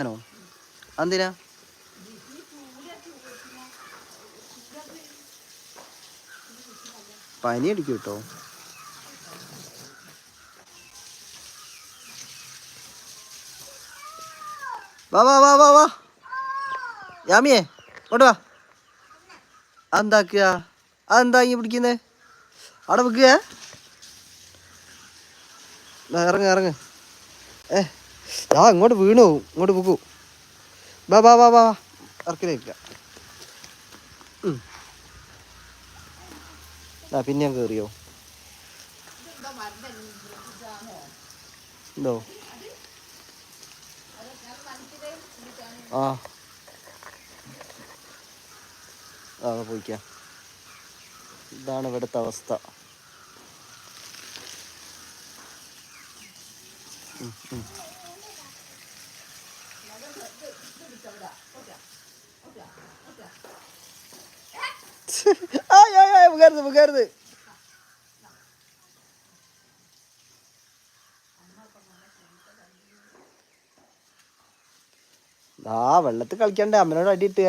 എന്തിനാ പനി അടിക്കും കേട്ടോ. വാ വാ വാ വാ വാ. യാമിയേ ഇങ്ങോട്ട് വാ. അതെന്താക്കുക അതെന്താ ഇങ്ങനെ പിടിക്കുന്നേ? അവിടെ വെക്കുക. ഇറങ്ങ് ഇറങ്ങ്. ഏ ഞാൻ ഇങ്ങോട്ട് വീണു. പോകും ഇങ്ങോട്ട് പോകൂ. ബാ ബാ ബാ ബാ ഇറക്കിലേക്ക് ആ പിന്നെ ഞാൻ കയറിയോ എന്തോ ആ. ആ പോയിക്കാം. ഇതാണ് ഇവിടുത്തെ അവസ്ഥ. ഉം, ഉം. അയ്യോ ആയ് മുഖരുത് മുഖരുത് ആ വെള്ളത്തിൽ കളിക്കണ്ടേ അമ്മനോട് അടിയിട്ട്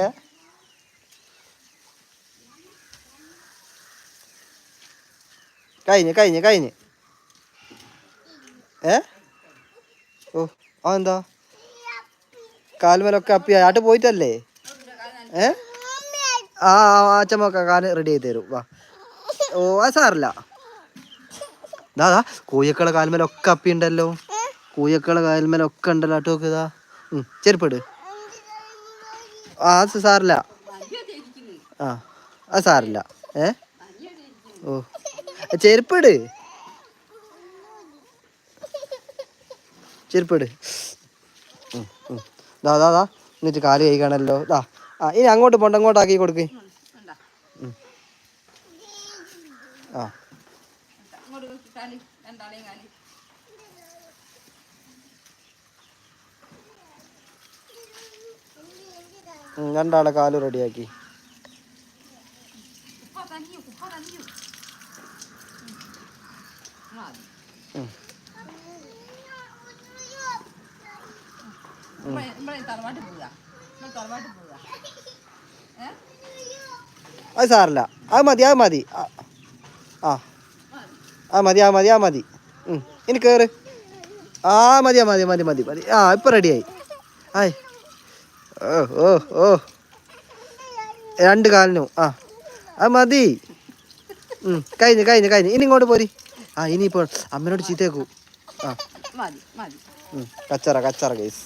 കഴിഞ്ഞ് കഴിഞ്ഞ് കഴിഞ്ഞ്. ഏ? ഓ ആ എന്താ? കാൽമലൊക്കെ അപ്പി ആട്ട് പോയിട്ടല്ലേ? ഏ? ആ അച്ഛമ്മൊക്കെ കാൽ റെഡി ആയി തരും. വാ. ഓ ആ സാറില്ല ദാ കൂയക്കളെ കാൽമലൊക്കെ അപ്പി ഉണ്ടല്ലോ. കൂയക്കളെ കാൽമലൊക്കെ ഉണ്ടല്ലോ. ആട്ട് നോക്ക് ഇതാ ചെരുപ്പിട്. ആ സാറില്ല ആ അത് സാറില്ല ഏ? ഓ. ചെരുപ്പിട്. ചെരുപ്പിട്. ദാ ദാ ദാ. എന്നിട്ട് കാൽ കഴിക്കണല്ലോ കാണല്ലോ ദാ. ആ ഇനി അങ്ങോട്ട് പോണ്ട അങ്ങോട്ടാക്കി കൊടുക്ക്. ഉം. ആ. രണ്ടാളെ കാൽ റെഡിയാക്കി. ഉം. അത് സാറില്ല. അത് മതി അത് മതി. ആ ആ. മതി ആ മതി ആ മതി. ഇനി കയറ് ആ മതി ആ മതി മതി മതി മതി. ആ ഇപ്പം റെഡിയായി. ആയ്. ഓ ഓ ഓ. രണ്ട് കാലിനും. ആ. അത് മതി. കഴിഞ്ഞ് കഴിഞ്ഞ് കഴിഞ്ഞ്. ഇനി ഇങ്ങോട്ട് പോരി. ആ ഇനിയിപ്പോൾ അമ്മനോട് ചീത്തേക്കൂ. ആ. കച്ചറ കച്ചറ കേസ്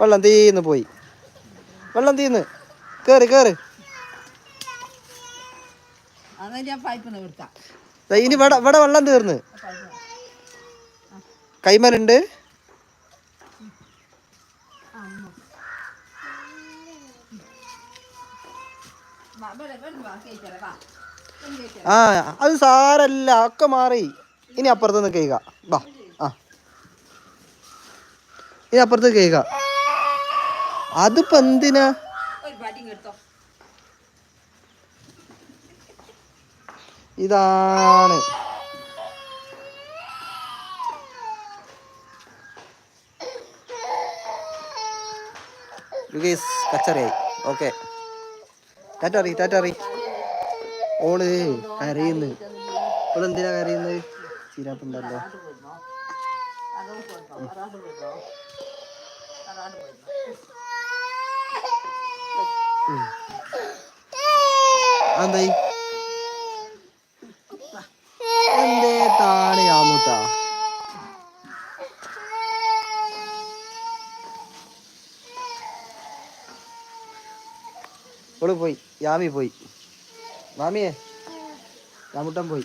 വെള്ളം തീന്ന് പോയി. വെള്ളം തീന്ന്. കേറി കേറ്. ഇനി ഇവിടെ ഇവിടെ വെള്ളം തീർന്ന്. കൈമലുണ്ട്. ആ അത് സാരല്ല ഒക്കെ മാറി. ഇനി അപ്പുറത്ത് നിന്ന് കേൾക്ക. വാ ആ. ഇനി അപ്പുറത്ത് കേൾക്ക. അതിപ്പോ എന്തിനാ? ഇതാണ്. കച്ചറയായി ഓക്കെ. ടാറ്ററി ടാറ്ററി. ഓൾ കരയുന്നു. ഓൾ എന്തിനാ കരയുന്നത് ചീരാപ്പുണ്ടല്ലോ അതോട്ട് പോയിക്കോ എന്തായി എന്തേ താണ് യാമുട്ടാ ഓൾ പോയി. യാമി പോയി. മാമിയെ യാമുട്ടൻ പോയി.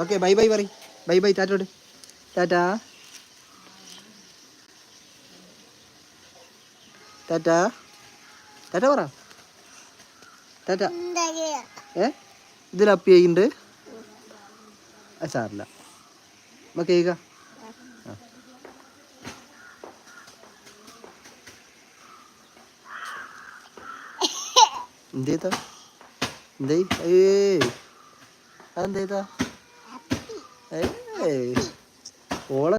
ഓക്കെ ബൈ ബൈ പറ ബൈ ബൈ ടാറ്റോട്. ടാറ്റാ. ടാറ്റാ. ടാറ്റ പറ. ടാറ്റ ഏ? ഇതിൽ അപ്പി ചെയ്യുന്നുണ്ട് അത് സാറില്ല. നമുക്ക് ചെയ്യുക എന്തേതാ എന്തേ ഏ. അതെന്തേതാ ഏ ഓളെ